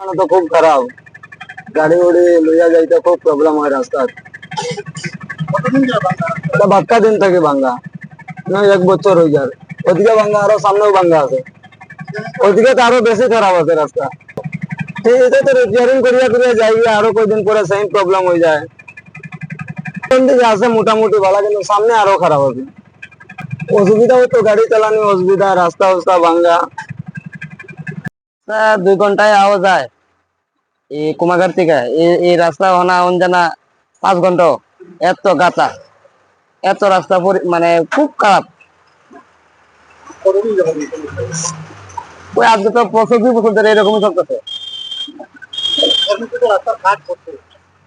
মানে তো খুব খারাপ গাড়ি উড়ি লইয়া যাইতে খুব প্রবলেম হয় রাস্তার এটা বাক্কা দিন থেকে ভাঙ্গা না এক বছর হয়ে যায় ওদিকে ভাঙ্গা আরও সামনেও ভাঙ্গা আছে ওদিকে তো আরও বেশি খারাপ আছে রাস্তা ঠিক আছে তো রিপেয়ারিং করিয়া করিয়া যাই আরও কয়দিন পরে সেম প্রবলেম হয়ে যায় কোন দিকে আছে মোটামুটি ভালো কিন্তু সামনে আরও খারাপ হবে অসুবিধা হতো গাড়ি চালানো অসুবিধা রাস্তা উস্তা ভাঙ্গা স্যার দুই ঘন্টায় আওয়া যায়। এই কুমাঘাট থেকে। এই রাস্তা হনা অঞ্জনা পাঁচ ঘণ্টা। এত গাছা এত রাস্তা মানে খুব খারাপ। ওই আজকে তো বছর দুই বছর ধরে এরকমই চলতেছে।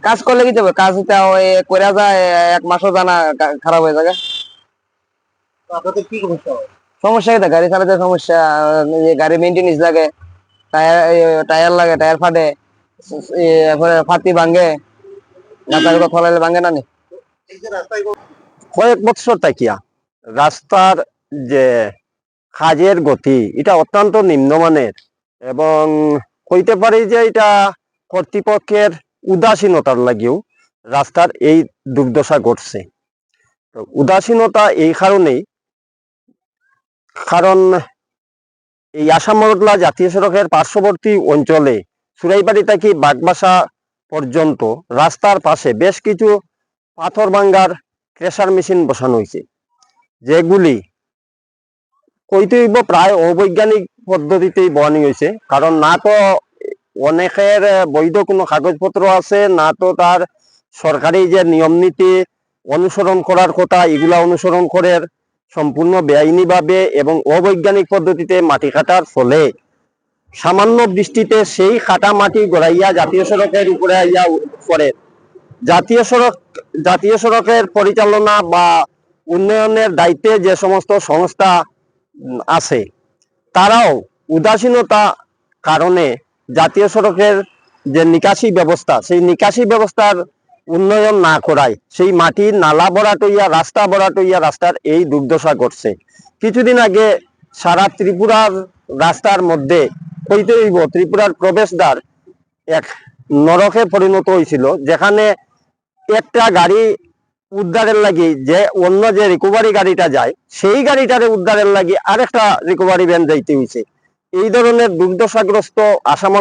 কাজ করলে কি যাবে কাজ করে যায় এক মাসও জানা খারাপ হয়ে যাবে সমস্যা কি গাড়ি চালাতে সমস্যা গাড়ি মেনটেনেন্স লাগে। টায়ার টায়ার লাগে, টায়ার ফাটে ফাটি ভাঙে গাছাগুলো ফলাইলে ভাঙে না কয়েক বছর তাকিয়া, রাস্তার যে কাজের গতি, এটা অত্যন্ত নিম্নমানের এবং কইতে পারি যে এটা কর্তৃপক্ষের উদাসীনতার লাগিও রাস্তার এই দুর্দশা ঘটছে। উদাসীনতা এই কারণেই, কারণ এই আসাম মরতলা জাতীয় সড়কের পার্শ্ববর্তী অঞ্চলে সুরাইবাড়ি থেকে বাগবাসা পর্যন্ত? রাস্তার পাশে বেশ কিছু পাথর ভাঙ্গার ক্রেশার মেশিন বসানো হয়েছে, যেগুলি হইব প্রায় অবৈজ্ঞানিক পদ্ধতিতেই বহানি হয়েছে। কারণ না তো অনেকের বৈধ কোনো কাগজপত্র আছে, না তো তার সরকারি যে নিয়ম নীতি অনুসরণ করার কথা, এগুলা অনুসরণ করে সম্পূর্ণ বেআইনিভাবে এবং অবৈজ্ঞানিক পদ্ধতিতে মাটি কাটার ফলে। সামান্য বৃষ্টিতে সেই কাটা মাটি গড়াইয়া জাতীয় সড়কের উপরে আইয়া পড়ে। জাতীয় সড়ক, জাতীয় সড়কের পরিচালনা বা উন্নয়নের দায়িত্বে যে সমস্ত সংস্থা আছে, তারাও উদাসীনতা কারণে জাতীয় সড়কের যে নিকাশি ব্যবস্থা, সেই নিকাশি ব্যবস্থার উন্নয়ন না করায় সেই মাটি নালা বরাটইয়া, রাস্তা বরাটইয়া রাস্তার এই দুর্দশা করছে কিছুদিন আগে সারা ত্রিপুরার রাস্তার মধ্যে হইতে হইব, ত্রিপুরার প্রবেশদ্বার এক নরকে পরিণত হয়েছিল যেখানে একটা গাড়ি উদ্ধারের লাগি যে অন্য যে রিকভারি গাড়িটা যায়, সেই গাড়িটারে উদ্ধারের লাগি আরেকটা রিকভারি ভ্যান যাইতে হয়েছে এই ধরনের দুর্দশাগ্রস্ত আসাম